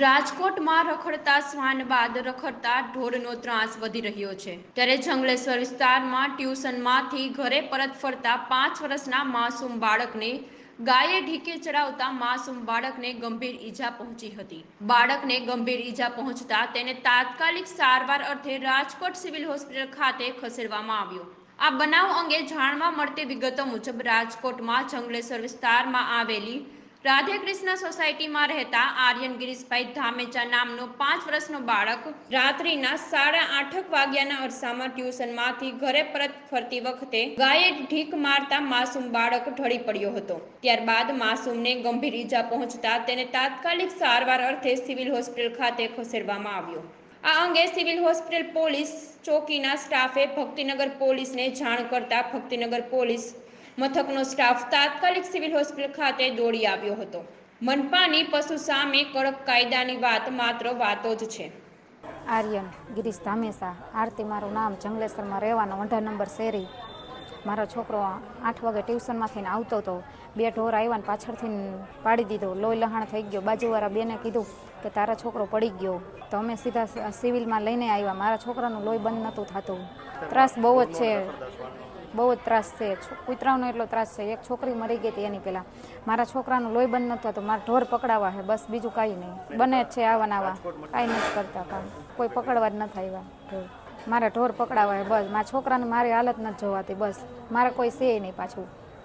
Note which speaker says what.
Speaker 1: રાજકોટમાં રખડતા શ્વાન બાદ રખડતા ઢોરનો ત્રાસ વધી રહ્યો છે. ત્યારે જંગલેશ્વર વિસ્તારમાં ટ્યુશનમાંથી ઘરે પરત ફરતા પાંચ વર્ષના માસૂમ બાળકને ગાયે ઢીકે ચડાવતા માસૂમ બાળકને ગંભીર ઈજા પહોંચી હતી. બાળકને ગંભીર ઈજા પહોંચતા તેને તાત્કાલિક સારવાર અર્થે રાજકોટ સિવિલ હોસ્પિટલ ખાતે ખસેડવામાં આવ્યો. આ બનાવ અંગે જાણવા મળતી વિગતો મુજબ રાજકોટમાં જંગલેશ્વર વિસ્તારમાં આવેલી રાધે કૃષ્ણ સોસાયટીમાં રહેતા આર્યન ગિરીશભાઈ ધામેચા નામનો પાંચ વર્ષનો બાળક રાત્રિના સાડા આઠક વાગ્યાના અરસામાં ટ્યુશનમાંથી ઘરે પરત ફરતી વખતે ગાયે ઢીક મારતા માસૂમ બાળક ઢળી પડ્યો હતો. ત્યારબાદ માસૂમને ગંભીર ઈજા પહોંચતા તેને તાત્કાલિક સારવાર અર્થે સિવિલ હોસ્પિટલ ખાતે ખસેડવામાં આવ્યો. આ અંગે સિવિલ હોસ્પિટલ પોલીસ ચોકીના સ્ટાફે ભક્તિનગર પોલીસને જાણ કરતા ભક્તિનગર પોલીસ મથકનો સ્ટાફ તાત્કાલિક સિવિલ હોસ્પિટલ ખાતે દોડી આવ્યો હતો. મનપાની પશુ સામે કડક કાયદાની વાત માત્ર વાતો જ છે.
Speaker 2: આર્યન, ગિરીશ ધામેસા, આરતી મારું નામ, જંગલેશ્વરમાં રહેવાનો અઢાર નંબર શેરી. મારો છોકરો આઠ વાગે ટ્યુશનમાંથી આવતો હતો. બે ઢોર આવ્યા ને પાછળથી પાડી દીધો. લોહી લહાણ થઈ ગયો. બાજુવાળા બેને કીધું કે તારા છોકરો પડી ગયો. તો અમે સીધા સિવિલમાં લઈને આવ્યા. મારા છોકરાનું લોહી બંધ નહોતું થતું. ત્રાસ બહુ જ છે. બહુ જ ત્રાસ છે કૂતરાઓનો એટલો ત્રાસ છે, એક છોકરી મરી ગઈ હતી એની પહેલાં. મારા છોકરાનું લોહી બંધ નતું થતું, મારા ઢોર પકડાવા છે બસ બીજું કાંઈ નહીં. બને જ છે આવા નાવા કાંઈ નથી કરતા કામ. કોઈ પકડવા જ નથી આવ્યા. ઢોર. મારે ઢોર પકડાવા છે બસ. મારા છોકરાને મારી હાલત નથી જોવાતી, બસ. મારે કોઈ છે નહીં પાછું.